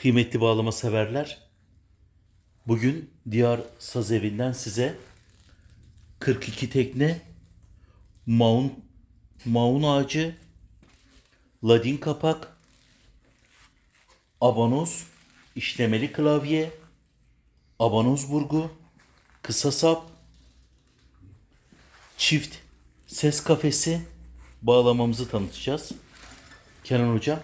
Kıymetli bağlama severler. Bugün Diyar Saz Evi'nden size 42 tekne, maun, maun ağacı, ladin kapak, abanoz, işlemeli klavye, abanoz burgu, kısa sap, çift ses kafesi bağlamamızı tanıtacağız. Kenan Hocam